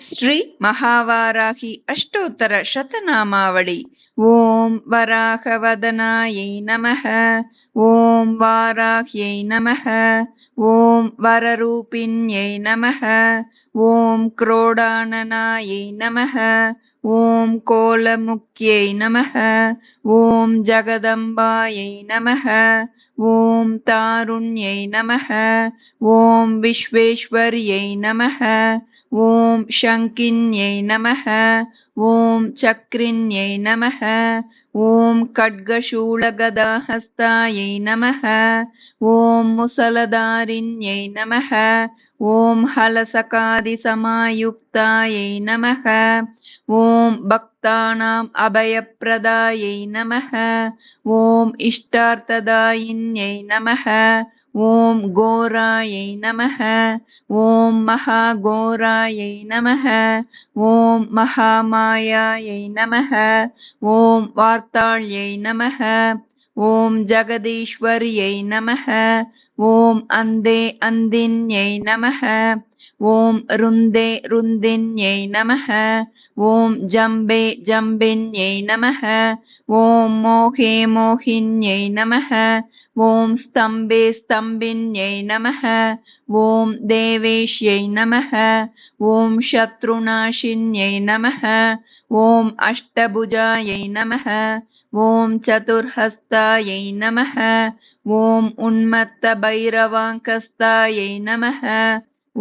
ಶ್ರೀ ಮಹಾವಾರಾಹಿ ಅಷ್ಟೋತ್ತರ ಶತನಾಮಾವಳಿ ಓಂ ವರಾಹವದನಾಯೈ ನಮಃ ಓಂ ವಾರಾಹ್ಯೈ ನಮಃ ಓಂ ವರರೂಪಿಣ್ಯೈ ನಮಃ ಓಂ ಕ್ರೋಡಾನನಾಯೈ ನಮಃ ॐ कोलमुख्यै नमः ॐ जगदम्बायै नमः ॐ तारुण्यै नमः ॐ विश्वेश्वर्यै नमः ॐ शङ्किन्यै नमः ॐ चक्रिन्यै नमः ॐ खड्गशूलगदाहस्तायै नमः ॐ मुसलदारिण्यै नमः ॐ हलसकादिसमायुक्तायै नमः ॐ ॐ भक्तानाम् अभयप्रदायै नमः ॐ इष्टार्थदायिन्यै नमः ॐ घोरायै नमः ॐ महाघोरायै नमः ॐ महामायायै नमः ॐ वार्ताळ्यै नमः ॐ जगदीश्वर्यै नमः ॐ अन्दे अन्दिन्यै नमः ஓம் ருந்தே ருந்தின்யை நமக ஓம் ஜம்பே ஜம்பின்யை நமக ஓம் மோகே மோகின்யை நமக ஓம் ஸ்தம்பே ஸ்தம்பின்யை நமக ஓம் தேவேஷ்யை நமக ஓம் சத்ருநாஷின்யை நமக ஓம் அஷ்டபுஜாயை நமக ஓம் சதுர்ஹஸ்தாயை நமக ஓம் உன்மத்த பைரவாங்கஸ்தாயை நமக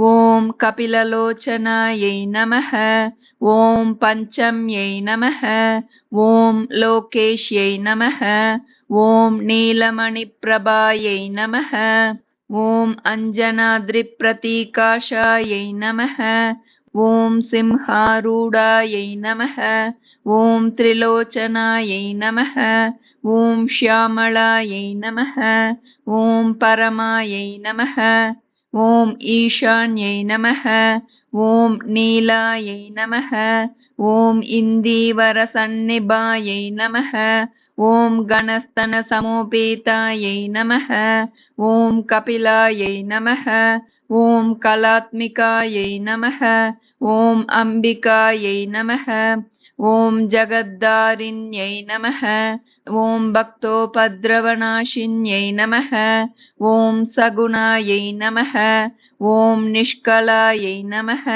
ॐ कपिललोचनायै नमः ॐ पञ्चम्यै नमः ॐ लोकेश्यै नमः ॐ नीलमणिप्रभायै नमः ॐ अञ्जनाद्रिप्रतीकाशायै नमः ॐ सिंहारूढायै नमः ॐ त्रिलोचनायै नमः ॐ श्यामलायै नमः ॐ परमायै नमः ஓம் ஈஷான்யை நமக ஓம் நீலாயை நமக ஓம் இந்தீவரசன்னிபாயை நமக ஓம் கணஸ்தன சமோபேதாயை நமக ஓம் கபிலாயை நமக ஓம் கலாத்மிகாயை நமக ஓம் அம்பிகாயை நமக ॐ जगद्दारिण्यै नमः ॐ भक्तोपद्रवनाशिन्यै नमः ॐ सगुणायै नमः ॐ निष्कलायै नमः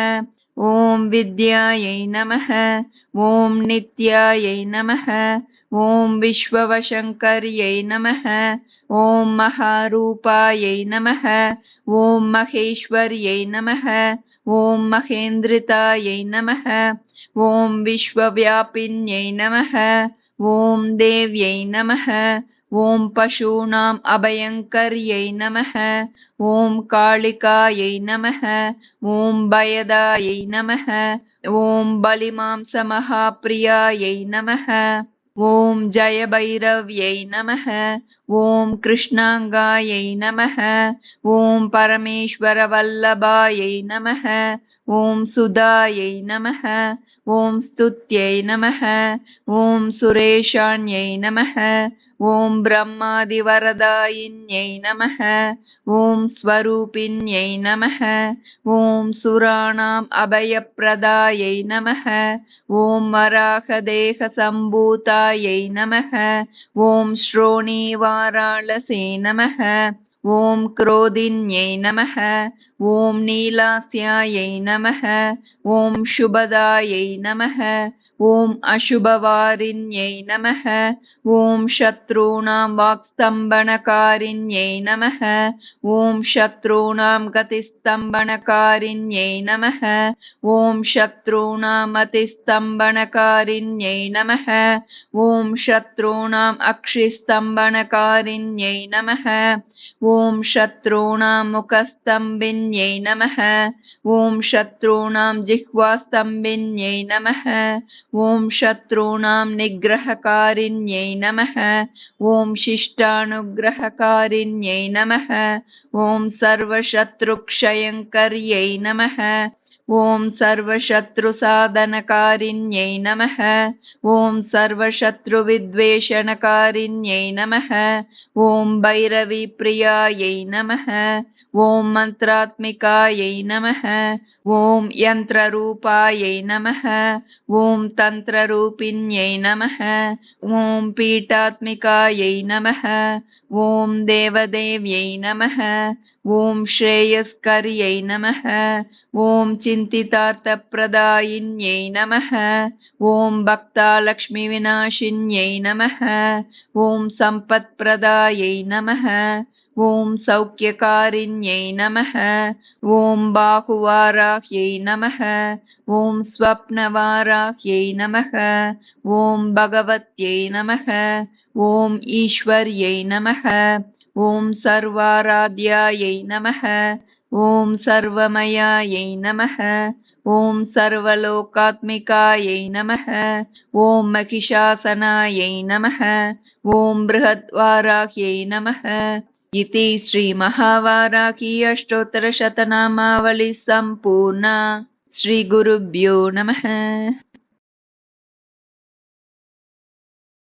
ॐ विद्यायै नमः ॐ नित्यायै नमः ॐ विश्ववशङ्कर्यै नमः ॐ महारूपायै नमः ॐ महेश्वर्यै नमः ॐ महेन्द्रितायै नमः ॐ विश्वव्यापिन्यै नमः ॐ देव्यै नमः ॐ पशूनाम् अभयङ्कर्यै नमः ॐ कालिकायै नमः ॐ भयदायै नमः ॐ बलिमांसमहाप्रियायै नमः ॐ जयभैरव्यै नमः ॐ कृष्णाङ्गायै नमः ॐ परमेश्वरवल्लभायै नमः ॐ सुधायै नमः ॐ स्तुत्यै नमः ॐ सुरेशान्यै नमः ॐ ब्रह्मादिवरदायिन्यै नमः ॐ स्वरूपिन्यै नमः ॐ सुराणाम् अभयप्रदायै नमः ॐ वराहदेहसम्भूतायै नमः ॐ श्रोणीवारालसे नमः ஓம் குரோதின்யை நமக ஓம் நீலாஸ்யாயை நமக ஓம் சுபதாயை நமக ஓம் அசுபவாரின்யை நமக ஓம் சத்ரூணாம் வாக்ஸ்தம்பனகாரின்யை நமக ஓம் சத்ரூணாம் கதிஸ்தம்பனகாரின்யை நமக ஓம் சத்ரூணாம் அதிஸ்தம்பனகாரின்யை நமக ஓம் சத்ரூணாம் அக்ஷிஸ்தம்பனகாரின்யை நமக ॐ शत्रूणां मुखस्तम्भिन्यै नमः ॐ शत्रूणां जिह्वास्तम्भिन्यै नमः ॐ शत्रूणां निग्रहकारिण्यै नमः ॐ शिष्टानुग्रहकारिण्यै नमः ॐ सर्वशत्रुक्षयङ्कर्यै नमः ॐ सर्वशत्रुसाधनकारिण्यै नमः ॐ सर्वशत्रुविद्वेषणकारिण्यै नमः ॐ भैरवीप्रियायै नमः ॐ मन्त्रात्मिकायै नमः ॐ यन्त्ररूपायै नमः ॐ तन्त्ररूपिण्यै नमः ॐ पीठात्मिकायै नमः ॐ देवदेव्यै नमः ॐ श्रेयस्कर्यै नमः ॐ चिन्तितार्थप्रदायिन्यै नमः ॐ भक्तालक्ष्मीविनाशिन्यै नमः ॐ सम्पत्प्रदायै नमः ॐ सौख्यकारिण्यै नमः ॐ बाहुवाराह्यै नमः ॐ स्वप्नवाराह्यै नमः ॐ भगवत्यै नमः ॐ ईश्वर्यै नमः ॐ सर्वाराध्यायै नमः ॐ सर्वमयायै नमः। ॐ सर्वलोकात्मिकायै नमः। ॐ महिषासनायै नमः। ॐ बृहद्वाराह्यै नमः। इति श्रीमहावाराही अष्टोत्तरशतनामावलिः सम्पूर्णा श्रीगुरुभ्यो नमः